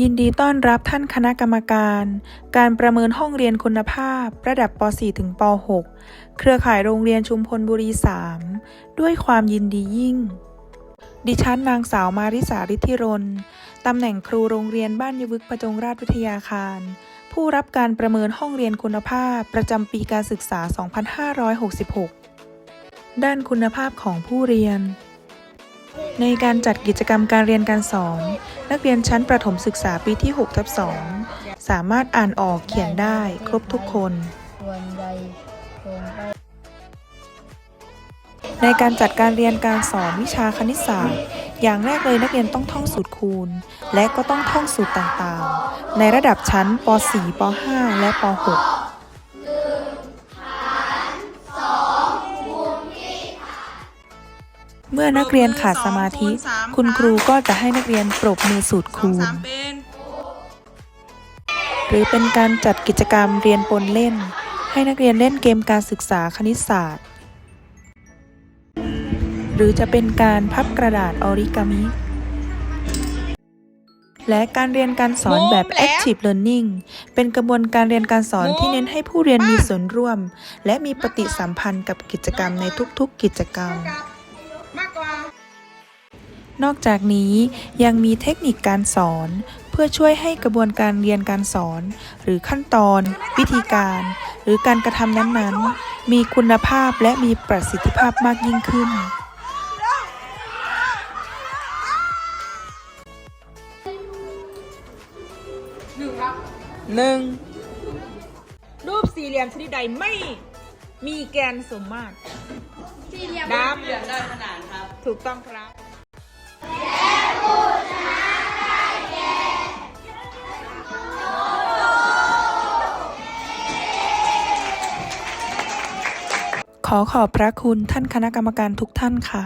ยินดีต้อนรับท่านคณะกรรมการ การประเมินห้องเรียนคุณภาพ ระดับป .4 ถึงป .6 เครือข่ายโรงเรียนชุมพลบุรี 3 ด้วยความยินดียิ่ง ดิฉันนางสาวมาริสาฤทธิรนตำแหน่งครูโรงเรียนบ้านยวึกประจงราชวิทยาคาร ผู้รับการประเมินห้องเรียนคุณภาพประจำปีการศึกษา 2566 ด้านคุณภาพของผู้เรียน ในการจัดกิจกรรมการเรียนการสอน นักเรียนชั้นประถมศึกษาปีที่6ทับ2สามารถอ่านออกเขียนได้ครบทุกคน ในการจัดการเรียนการสอนวิชาคณิตศาสตร์ อย่างแรกเลยนักเรียนต้องท่องสูตรคูณ และก็ต้องท่องสูตรต่างๆ ในระดับชั้นป .4 ป .5 และป .6 เมื่อนักเรียนขาดสมาธิ คุณครูก็จะให้นักเรียนปรบมือสูตรสองคูณสามเป็นหรือเป็นการจัดกิจกรรมเรียนปนเล่น ให้นักเรียนเล่นเกมการศึกษาคณิตศาสตร์ หรือจะเป็นการพับกระดาษออริกามิและการเรียนการสอนแบบ active learning เป็นกระบวนการเรียนการสอนที่เน้นให้ผู้เรียนมีส่วนร่วม และมีปฏิสัมพันธ์กับกิจกรรมในทุกๆกิจกรรมมากกว่า นอกจากนี้ยังมีเทคนิคการสอน เพื่อช่วยให้กระบวนการเรียนการสอน หรือขั้นตอน วิธีการ หรือการกระทำนั้นๆ มีคุณภาพและมีประสิทธิภาพมากยิ่งขึ้นหนึ่งรูปสี่เหลี่ยมชนิดใดไม่มีแกนสมมาตรสี่เหลี่ยมดำเหลี่ยมได้ขนาดครับ ถูกต้องครับ ขอขอบพระคุณท่านคณะกรรมการทุกท่านค่ะ